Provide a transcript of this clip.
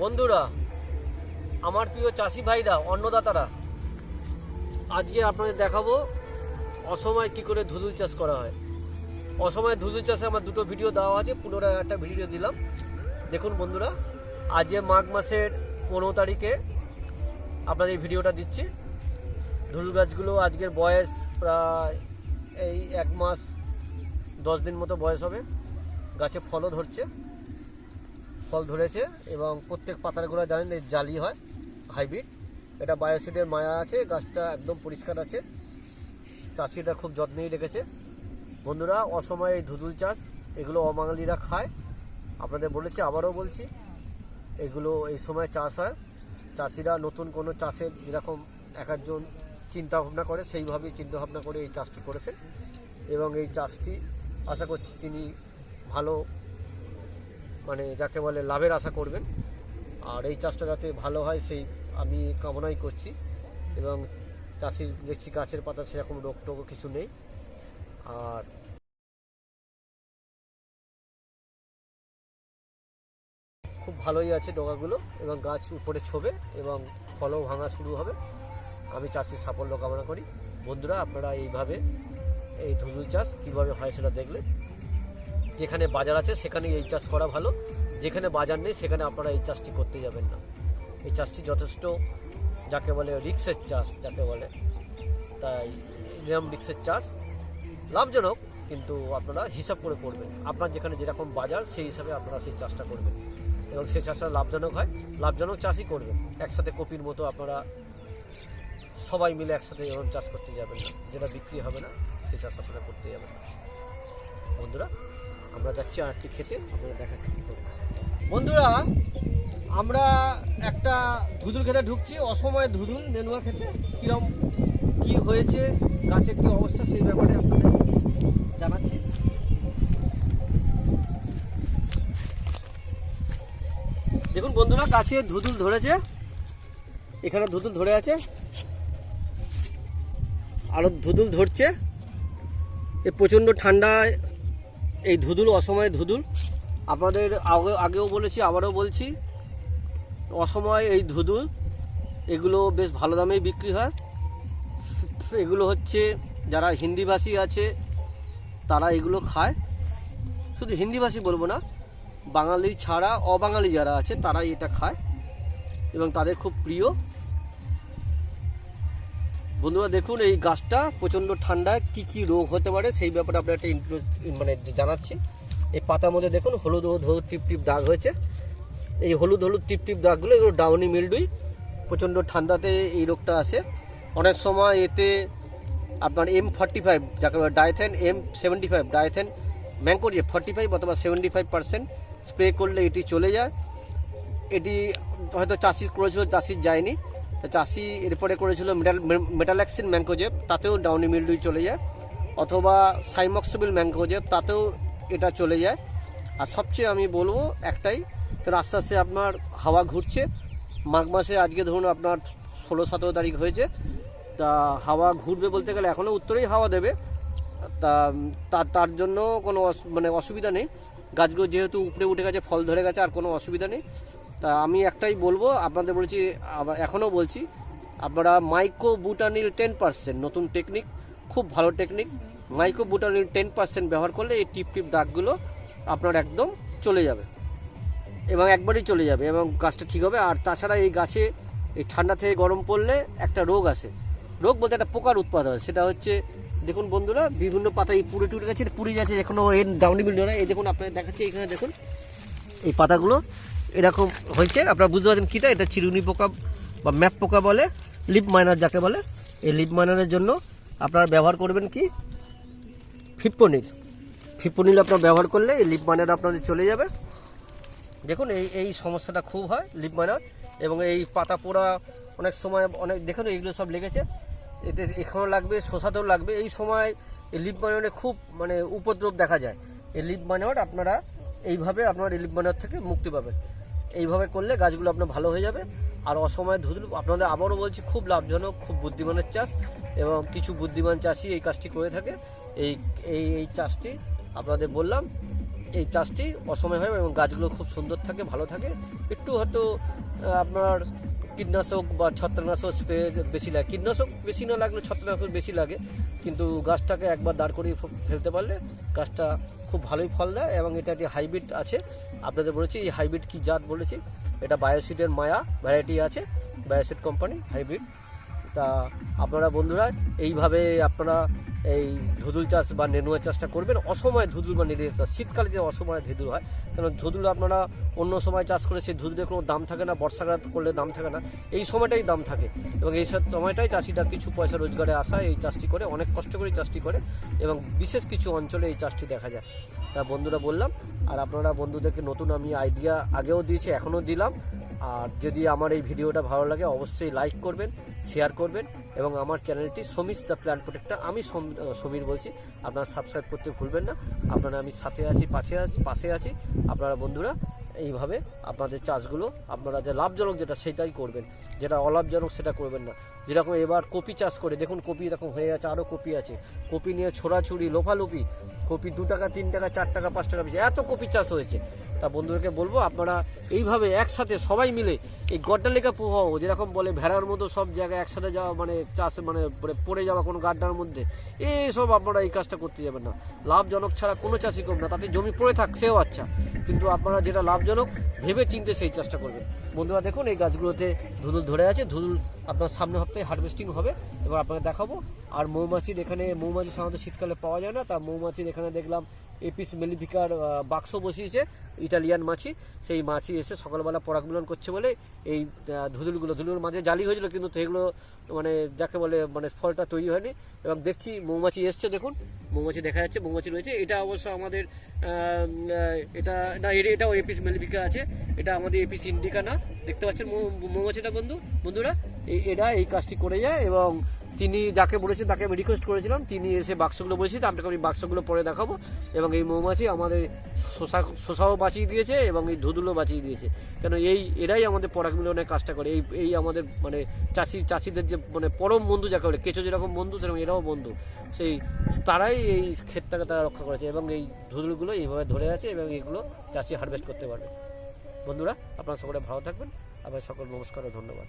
বন্ধুরা, আমার প্রিয় চাষি ভাইরা, অন্নদাতারা, আজকে আপনাদের দেখাবো অসময় কি করে ধুদুল চাষ করা হয়। অসময় ধুদুল চাষে আমার দুটো ভিডিও দেওয়া আছে, পুনরায় একটা ভিডিও দিলাম। দেখুন বন্ধুরা, আজকে মাঘ মাসের পনেরো তারিখে আপনাদের এই ভিডিওটা দিচ্ছি। ধুলুল গাছগুলো আজকের বয়স প্রায় এই এক মাস দশ দিন মতো বয়স হবে। গাছে ফলও ধরছে। ফল ধরেছে এবং প্রত্যেক পাতার গোড়া জানেন এই জালি হয়, হাইব্রিড। এটা বায়োসিডের মায়া আছে, গাছটা একদম পরিষ্কার আছে। চাষিরা খুব যত্নেই রেখেছে। বন্ধুরা, অসময়ে ধুদুল চাষ, এগুলো অমাঙালিরা খায়। আপনাদের বলেছি, আবারও বলছি, এগুলো এই সময় চাষ হয়। চাষিরা নতুন কোনো চাষের যেরকম এক একজন চিন্তা ভাবনা করে, সেইভাবেই চিন্তাভাবনা করে এই চাষটি করেছেন। এবং এই চাষটি আশা করছি তিনি ভালো মানে যাকে বলে লাভের আশা করবেন। আর এই চাষটা যাতে ভালো হয় সেই আমি কামনাই করছি। এবং চাষির দেখছি গাছের পাতা সেরকম রোগ টোগ কিছু নেই। আর খুব ভালোই আছে ডগাগুলো এবং গাছ উপরে ছবে এবং ফলও ভাঙা শুরু হবে। আমি চাষির সাফল্য কামনা করি। বন্ধুরা, আপনারা এইভাবে এই ধুদুল চাষ কীভাবে হয় সেটা দেখলে যেখানে বাজার আছে সেখানে এই চাষ করা ভালো। যেখানে বাজার নেই, সেখানে আপনারা এই চাষটি করতে যাবেন না। এই চাষটি যথেষ্ট যাকে বলে রিক্সের চাষ, যাকে বলে। তাই নিয়ম রিক্সের চাষ লাভজনক, কিন্তু আপনারা হিসাব করে করবেন। আপনার যেখানে যেরকম বাজার, সেই হিসাবে আপনারা সেই চাষটা করবেন। এবং সেই চাষটা লাভজনক হয়। লাভজনক চাষই করবেন। একসাথে কপির মতো আপনারা সবাই মিলে একসাথে এরকম চাষ করতে যাবেন না। যেটা বিক্রি হবে না, সেই চাষ আপনারা করতে যাবেন না। বন্ধুরা আমরা যাচ্ছি আর একটি খেতে, আপনাদের দেখাচ্ছি কী করব। বন্ধুরা, আমরা একটা ধুদুল খেতে ঢুকছি, অসময়ে ধুদুল নেনুয়া খেতে। কিরম, কি হয়েছে গাছের কি অবস্থা, সেই ব্যাপারে আপনাদের জানাচ্ছি। দেখুন বন্ধুরা, গাছে ধুদুল ধরেছে। এখানে ধুদুল ধরে আছে। আরও ধুদুল ধরছে। প্রচণ্ড ঠান্ডায় এই ধুদুল, অসময়ে ধুদুল। আপনাদের আগে, আগেও বলেছি, আবারও বলছি, অসময় এই ধুদুল, এগুলো বেশ ভালো দামেই বিক্রি হয়। এগুলো হচ্ছে, যারা হিন্দিভাষী আছে, তারা এগুলো খায়। শুধু হিন্দিভাষী বলব না, বাঙালি ছাড়া অবাঙালি যারা আছে, তারাই এটা খায়। এবং তাদের খুব প্রিয়। বন্ধুরা, দেখুন এই গাছটা প্রচণ্ড ঠান্ডায় কি কি রোগ হতে পারে, সেই ব্যাপারে আপনার একটা মানে জানাচ্ছি। এই পাতার মধ্যে দেখুন, হলুদ হলুদ টিপ টিপ দাগ হয়েছে। এই হলুদ হলুদ টিপ টিপ দাগগুলো, এগুলো ডাউনি মিলডুই। প্রচণ্ড ঠান্ডাতে এই রোগটা আসে। অনেক সময় এতে আপনার এম ফর্টি ফাইভ যাকে বলে Dithane M seventy five Dithane ম্যাঙ্কোরিয়ে forty five অথবা সেভেন্টি ফাইভ পার্সেন্ট স্প্রে করলে এটি চলে যায়। এটি হয়তো চাষি করেছিল চাষির যায়নি। তো চাষি এরপরে করেছিল মেটাল মেটালাক্সিন ম্যাঙ্কোজেব তাতেও ডাউনি মিলডুই চলে যায়, অথবা সাইমক্সবিল ম্যাঙ্কোজেব তাতেও এটা চলে যায়। আর সবচেয়ে আমি বলব একটাই তো আস্তে আস্তে আপনার হাওয়া ঘুরছে, মাঘ মাসে আজকে ধরুন আপনার ষোলো সতেরো তারিখ হয়েছে, তা হাওয়া ঘুরবে বলতে গেলে এখনও উত্তরেই হাওয়া দেবে, তা তার জন্য কোনো মানে অসুবিধা নেই। গাছগুলো যেহেতু উপরে উঠে গেছে, ফল ধরে গেছে, আর কোনো অসুবিধা নেই। তা আমি একটাই বলব, আপনাদের বলছি এখনও বলছি, আপনারা মাইক্রো বুটানিল টেন পার্সেন্ট, নতুন টেকনিক, খুব ভালো technique, myclobutanil ten percent ব্যবহার করলে এই টিপ টিপ দাগগুলো আপনার একদম চলে যাবে। এবং একবারই চলে যাবে, এবং গাছটা ঠিক হবে। আর তাছাড়া এই গাছে, এই ঠান্ডা থেকে গরম পড়লে একটা রোগ আসে রোগ বলতে একটা পোকার উৎপাদ হয়, সেটা হচ্ছে, দেখুন বন্ধুরা, বিভিন্ন পাতা এই পুড়ে টুড়ে গেছে, পুড়ে যাচ্ছে এখনও এর ডাউনি মিল না। এই দেখুন আপনার দেখাচ্ছে, এখানে দেখুন, এই পাতাগুলো এরকম হয়েছে। আপনারা বুঝতে পারছেন কীটা? এটা চিরুনি পোকা বা ম্যাপ পোকা বলে, লিপ মাইনার যাকে বলে। এই লিপ মাইনারের জন্য আপনারা ব্যবহার করবেন কি? ফিপ্পনিল ফিপ্পনিল আপনার ব্যবহার করলে এই লিপ মাইনার আপনাদের চলে যাবে। দেখুন, এই এই সমস্যাটা খুব হয় লিপ মাইনার। এবং এই পাতা পোড়া অনেক সময়, অনেক, দেখুন, এইগুলো সব লেগেছে। এতে এখানেও লাগবে, শোষাতেও লাগবে। এই সময় এই লিপ মাইনারে খুব মানে উপদ্রব দেখা যায়। এই লিপ মাইনার আপনারা এইভাবে আপনার এই লিপ মাইনার থেকে মুক্তি পাবেন। এইভাবে করলে গাছগুলো আপনার ভালো হয়ে যাবে। আর অসময়ে ধুদুল আপনাদের আবারও বলছি, খুব লাভজনক, খুব বুদ্ধিমানের চাষ এবং কিছু বুদ্ধিমান চাষি এই কাজটি করে থাকে। এই এই এই চাষটি আপনাদের বললাম, এই চাষটি অসময় হয় এবং গাছগুলো খুব সুন্দর থাকে, ভালো থাকে। একটু হয়তো আপনার কীটনাশক বা ছত্রনাশক স্প্রে বেশি লাগে। কীটনাশক বেশি না লাগলে ছত্রনাশক বেশি লাগে, কিন্তু গাছটাকে একবার দাঁড় করিয়ে ফেলতে পারলে গাছটা খুব ভালোই ফল দেয় এবং এটা একটি হাইব্রিড আছে। আপনাদের বলেছি, এই হাইব্রিড কি জাত বলেছি? এটা বায়োসিডের মায়া ভ্যারাইটি আছে, বায়োসিড কোম্পানি, হাইব্রিড। তা আপনারা বন্ধুরা, এইভাবে আপনারা এই ধুদুল চাষ বা নেনুয়া চাষটা করবেন। অসময় ধুদুল বা নেনুয়া চাষ, শীতকালে যে অসময় ধুদুল হয়, কারণ ধুদুল আপনারা অন্য সময় চাষ করে সেই ধুদুলের কোনো দাম থাকে না, বর্ষাকাল করলে দাম থাকে না। এই সময়টাই দাম থাকে এবং এই সময়টাই চাষিটা কিছু পয়সা রোজগারে আসা এই চাষটি করে, অনেক কষ্ট করে চাষটি করে এবং বিশেষ কিছু অঞ্চলে এই চাষটি দেখা যায়। তা বন্ধুরা বললাম, আর আপনারা বন্ধুদেরকে নতুন আমি আইডিয়া আগেও দিয়েছি, এখনও দিলাম। আর যদি আমার এই ভিডিওটা ভালো লাগে, অবশ্যই লাইক করবেন শেয়ার করবেন এবং আমার চ্যানেলটি সমিস দ্য প্ল্যান প্রোটেক্টর, আমি সম- সমীর বলছি। আপনারা সাবস্ক্রাইব করতে ভুলবেন না। আপনারা আমি সাথে আছি, পাশে আছি পাশে আছি। আপনারা বন্ধুরা, এইভাবে আপনাদের চাষগুলো, আপনারা যে লাভজনক যেটা, সেটাই করবেন। যেটা অলাভজনক, সেটা করবেন না। যেরকম এবার কপি চাষ করে, দেখুন কপি এরকম হয়ে আছে, আরও কপি আছে। কপি নিয়ে ছোড়াছুড়ি লোফালোপি কপি দু টাকা, তিন টাকা, চার টাকা, পাঁচ টাকা, বেশি এত কপি চাষ হয়েছে। তা বন্ধুদেরকে বলব, আপনারা এইভাবে একসাথে সবাই মিলে এই গড্ডালিকা প্রবাহ, যেরকম বলে ভেড়ার মতো সব জায়গায় একসাথে যাওয়া মানে চাষ মানে পড়ে যাওয়া কোনো গাড্ডার মধ্যে, এইসব আপনারা এই কাজটা করতে যাবেন না। লাভজনক ছাড়া কোনো চাষই করবে না, তাতে জমি পড়ে থাক, সেও আচ্ছা কিন্তু আপনারা যেটা লাভজনক, ভেবে চিনতে সেই চাষটা করবেন। বন্ধুরা দেখুন, এই গাছগুলোতে ধুদুল ধরে আছে, ধুদুল আপনার সামনে সপ্তাহে হারভেস্টিং হবে। এবার আপনাকে দেখাবো, আর মৌমাছির এখানে, মৌমাছি সাধারণত শীতকালে পাওয়া যায় না, তা মৌমাছির এখানে দেখলাম এপিস মেলিফিকার বাক্স বসিয়েছে, ইটালিয়ান মাছি। সেই মাছি এসে সকালবেলা পরাগ মিলন করছে বলে এই ধুদুলগুলো, ধুদুলের মাঝে জালি হয়েছিল কিন্তু সেগুলো মানে যাকে বলে মানে ফলটা তৈরি হয়নি। এবং দেখছি মৌমাছি এসছে, দেখুন, মৌমাছি দেখা যাচ্ছে, মৌমাছি রয়েছে। এটা অবশ্য আমাদের এটা, না এটা- এটাও এপিস মেলিফিকা আছে। এটা আমাদের এপিস ইন্ডিকা না। দেখতে পাচ্ছেন মৌমাছিটা বন্ধু, বন্ধুরা এরা এই কাজটি করে যায় এবং তিনি যাকে বলেছেন তাকে আমি রিকোয়েস্ট করেছিলাম, তিনি এসে বাক্সগুলো বলেছি আপনাকে আমি বাক্সগুলো পরে দেখাবো। এবং এই মৌমাছি আমাদের শোষা শোষাও বাঁচিয়ে দিয়েছে এবং এই ধুধুলো বাঁচিয়ে দিয়েছে। কেন এই, এরাই আমাদের পরাগ মিলনের কাজটা করে। এই এই আমাদের মানে চাষি, চাষিদের যে মানে পরম বন্ধু যাকে বলে, কেঁচো যেরকম বন্ধু, সেরকম এরাও বন্ধু। সেই, তারাই এই ক্ষেতটাকে তারা রক্ষা করেছে এবং এই ধুধুলগুলো এইভাবে ধরে আছে এবং এইগুলো চাষি হারভেস্ট করতে পারবে। বন্ধুরা, আপনারা সকলে ভালো থাকবেন। আপনার সকল নমস্কার ও ধন্যবাদ।